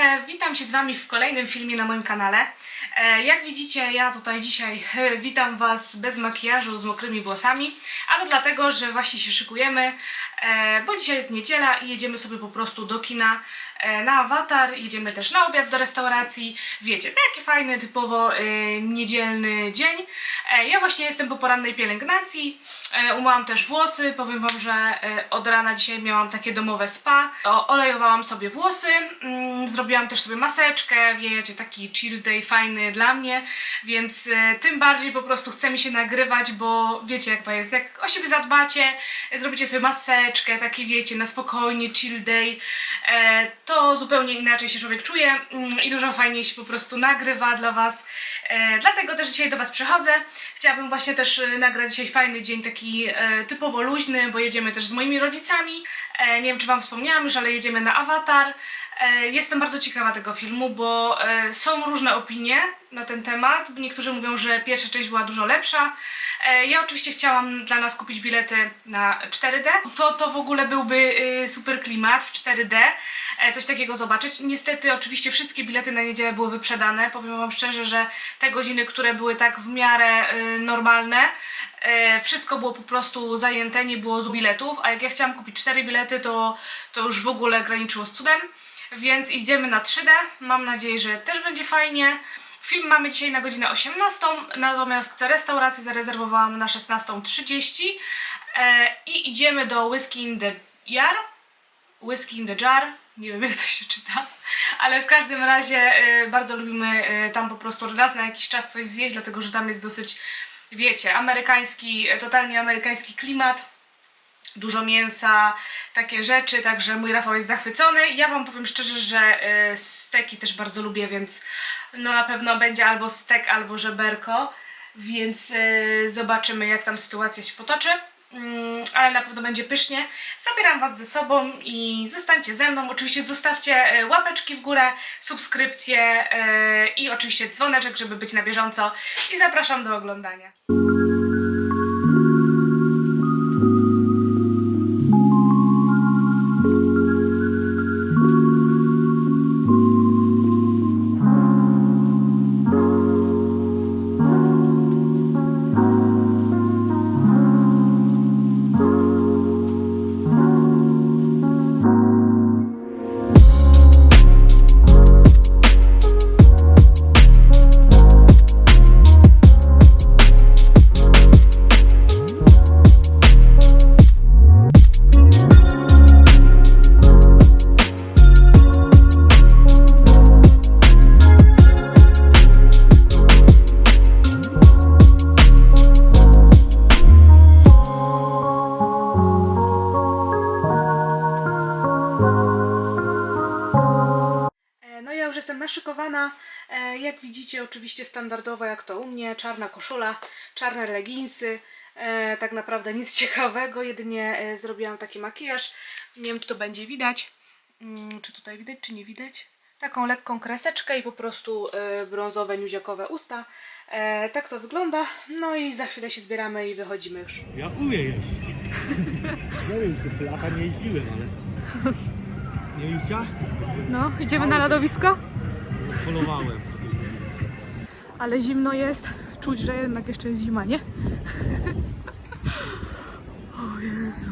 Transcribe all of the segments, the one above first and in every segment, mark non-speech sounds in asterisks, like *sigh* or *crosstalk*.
e, witam się z Wami w kolejnym filmie na moim kanale. E, Jak widzicie, ja tutaj dzisiaj e, witam Was bez makijażu, z mokrymi włosami, a to dlatego, że właśnie się szykujemy, bo dzisiaj jest niedziela i jedziemy sobie po prostu do kina e, na awatar, jedziemy też na obiad do restauracji. Wiecie, taki fajny, typowo e, niedzielny dzień. E, Ja właśnie jestem po porannej pielęgnacji, e, umyłam też włosy, powiem Wam, że e, od rana dzisiaj miałam takie domowe spa, olejowałam sobie włosy, mm, zrobiłam też sobie maseczkę, wiecie, taki chill day fajny dla mnie, więc e, tym bardziej po prostu chce mi się nagrywać, bo wiecie jak to jest, jak o siebie zadbacie, zrobicie sobie maseczkę, taki wiecie, na spokojnie, chill day, e, to zupełnie inaczej się człowiek czuje mm, i dużo fajniej się po prostu nagrywa dla Was. E, dlatego też dzisiaj do Was przychodzę. Chciałabym właśnie też e, nagrać dzisiaj fajny dzień, taki typowo luźny, bo jedziemy też z moimi rodzicami. Nie wiem, czy Wam wspomniałam już, ale jedziemy na Avatar. E, Jestem bardzo ciekawa tego filmu, bo są różne opinie na ten temat. Niektórzy mówią, że pierwsza część była dużo lepsza. E, Ja oczywiście chciałam dla nas kupić bilety na 4D. To, to w ogóle byłby y, super klimat w 4D. e, Coś takiego zobaczyć. Niestety oczywiście wszystkie bilety na niedzielę były wyprzedane. Powiem Wam szczerze, że te godziny, które były tak w miarę y, normalne, e, wszystko było po prostu zajęte, nie było z biletów, a jak ja chciałam kupić 4 bilety, to, to już w ogóle graniczyło z cudem. Więc idziemy na 3D. Mam nadzieję, że też będzie fajnie. Film mamy dzisiaj na godzinę 18, natomiast restaurację zarezerwowałam na 16.30 e, i idziemy do Whiskey in the Jar. Whiskey in the Jar, nie wiem jak to się czyta, ale w każdym razie e, bardzo lubimy e, tam po prostu raz na jakiś czas coś zjeść, dlatego że tam jest dosyć, wiecie, amerykański, totalnie amerykański klimat dużo mięsa, takie rzeczy, także mój Rafał jest zachwycony. Ja wam powiem szczerze, że y, steki też bardzo lubię, więc no na pewno będzie albo stek, albo żeberko, więc y, zobaczymy jak tam sytuacja się potoczy. Mm, ale na pewno będzie pysznie. Zabieram Was ze sobą i zostańcie ze mną. Oczywiście zostawcie y, łapeczki w górę, subskrypcje y, i oczywiście dzwoneczek, żeby być na bieżąco. I zapraszam do oglądania. Naszykowana. E, Jak widzicie, oczywiście standardowo jak to u mnie, czarna koszula, czarne leginsy. E, Tak naprawdę nic *laughs* ciekawego, jedynie e, zrobiłam taki makijaż. Nie wiem, czy to będzie widać. Mm, Czy tutaj widać, czy nie widać? Taką lekką kreseczkę i po prostu brązowe, niuziakowe usta. E, Tak to wygląda. No i za chwilę się zbieramy i wychodzimy już. Ja umiem jeździć. *laughs* Nie wiem, tyle lata nie jeździłem, ale... *laughs* Nie Jucia? No, idziemy na lodowisko? Polowałem. Ale zimno jest. Czuć, że jednak jeszcze jest zima, nie? *laughs* o Jezu.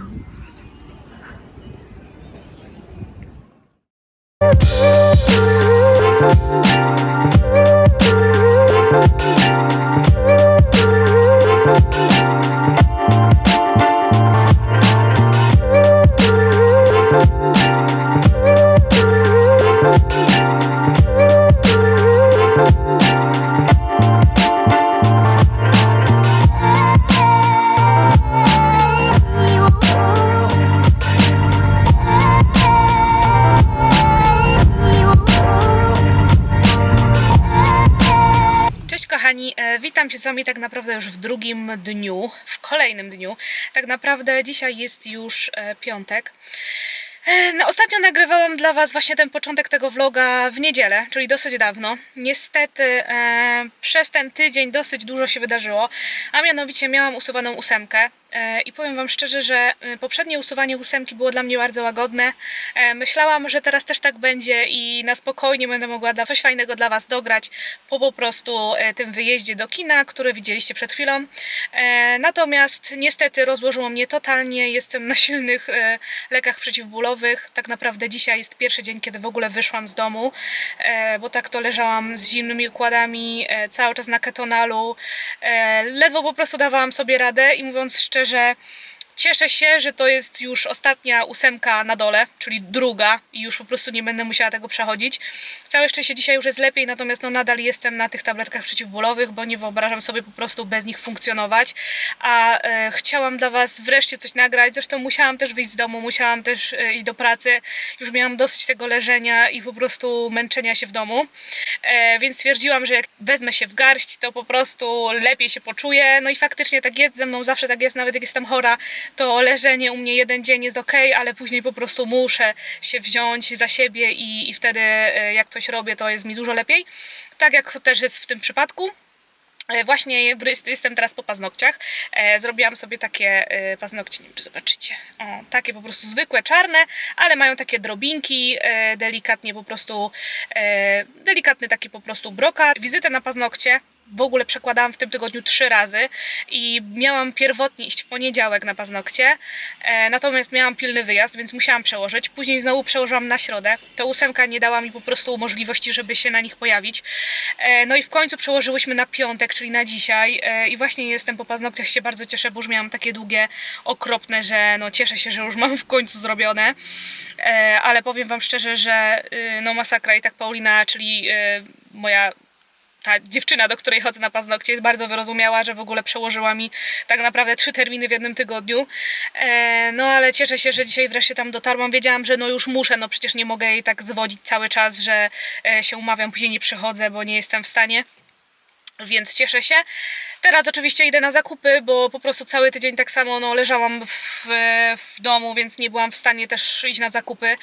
Witam się z Wami tak naprawdę już w drugim dniu, w kolejnym dniu. Tak naprawdę dzisiaj jest już e, piątek. E, No, ostatnio nagrywałam dla Was właśnie ten początek tego vloga w niedzielę, czyli dosyć dawno. Niestety e, przez ten tydzień dosyć dużo się wydarzyło, a mianowicie miałam usuwaną ósemkę. e, i powiem Wam szczerze, że e, poprzednie usuwanie ósemki było dla mnie bardzo łagodne. E, Myślałam, że teraz też tak będzie i na spokojnie będę mogła da- coś fajnego dla Was dograć po po prostu e, tym wyjeździe do kina, który widzieliście przed chwilą. E, Natomiast niestety rozłożyło mnie totalnie. Jestem na silnych e, lekach przeciwbólowych. Tak naprawdę dzisiaj jest pierwszy dzień, kiedy w ogóle wyszłam z domu, e, bo tak to leżałam z zimnymi układami, e, cały czas na ketonalu. E, Ledwo po prostu dawałam sobie radę i mówiąc szczerze, Cieszę się, że to jest już ostatnia ósemka na dole, czyli druga i już po prostu nie będę musiała tego przechodzić. Całe szczęście dzisiaj już jest lepiej, natomiast no nadal jestem na tych tabletkach przeciwbólowych, bo nie wyobrażam sobie po prostu bez nich funkcjonować. A e, chciałam dla Was wreszcie coś nagrać, zresztą musiałam też wyjść z domu, musiałam też e, iść do pracy. Już miałam dosyć tego leżenia i po prostu męczenia się w domu. E, więc stwierdziłam, że jak wezmę się w garść, to po prostu lepiej się poczuję. No i faktycznie tak jest ze mną, zawsze tak jest, nawet jak jestem chora, to leżenie u mnie jeden dzień jest ok, ale później po prostu muszę się wziąć za siebie i, i wtedy e, jak coś robię, to jest mi dużo lepiej. Tak jak też jest w tym przypadku. E, Właśnie jestem teraz po paznokciach. E, zrobiłam sobie takie paznokcie, nie wiem czy zobaczycie. O, takie po prostu zwykłe, czarne, ale mają takie drobinki, delikatnie po prostu, delikatny taki po prostu brokat. Wizytę na paznokcie w ogóle przekładałam w tym tygodniu trzy razy i miałam pierwotnie iść w poniedziałek na paznokcie, e, natomiast miałam pilny wyjazd, więc musiałam przełożyć. Później znowu przełożyłam na środę. To ósemka nie dała mi po prostu możliwości, żeby się na nich pojawić. E, no i w końcu przełożyłyśmy na piątek, czyli na dzisiaj e, i właśnie jestem po paznokciach, się bardzo cieszę, bo już miałam takie długie, okropne, że no cieszę się, że już mam w końcu zrobione. E, ale powiem Wam szczerze, że y, no masakra i tak Paulina, czyli y, moja ta dziewczyna, do której chodzę na paznokcie, jest bardzo wyrozumiała, że w ogóle przełożyła mi tak naprawdę trzy terminy w jednym tygodniu. E, no ale cieszę się, że dzisiaj wreszcie tam dotarłam. Wiedziałam, że no już muszę, no przecież nie mogę jej tak zwodzić cały czas, że e, się umawiam, później nie przychodzę, bo nie jestem w stanie. Więc cieszę się. Teraz oczywiście idę na zakupy, bo po prostu cały tydzień tak samo no, leżałam w, w domu, więc nie byłam w stanie też iść na zakupy.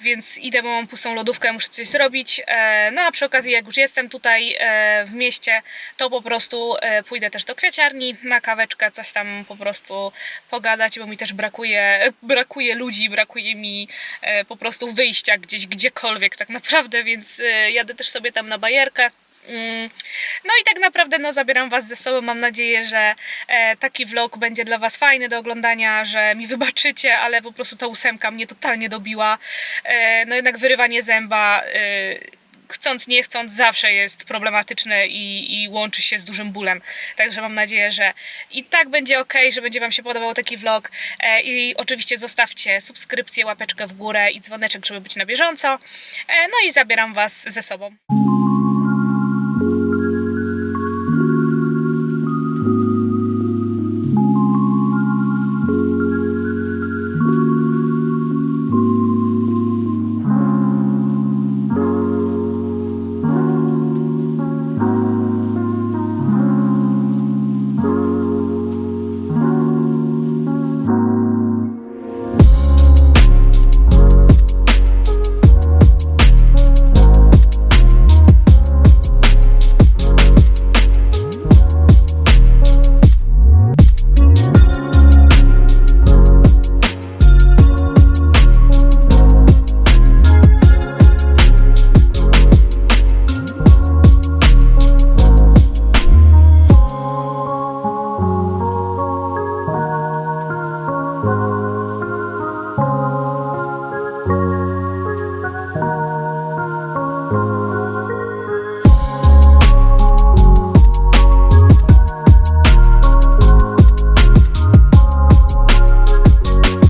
Więc idę, bo mam pustą lodówkę, muszę coś zrobić. E, No a przy okazji, jak już jestem tutaj e, w mieście, to po prostu e, pójdę też do kwiaciarni na kaweczkę, coś tam po prostu pogadać, bo mi też brakuje, *laughs* brakuje ludzi, brakuje mi po prostu wyjścia gdzieś, gdziekolwiek tak naprawdę, więc jadę też sobie tam na bajerkę. Mm, No i tak naprawdę no, zabieram Was ze sobą. Mam nadzieję, że e, taki vlog będzie dla Was fajny do oglądania, że mi *laughs* wybaczycie, ale po prostu ta ósemka mnie totalnie dobiła. E, no jednak wyrywanie zęba. E, Chcąc, nie chcąc, zawsze jest problematyczne i, i łączy się z dużym bólem. Także mam nadzieję, że i tak będzie ok, że będzie Wam się podobał taki vlog. I oczywiście zostawcie subskrypcję, łapeczkę w górę i dzwoneczek, żeby być na bieżąco. No i zabieram Was ze sobą.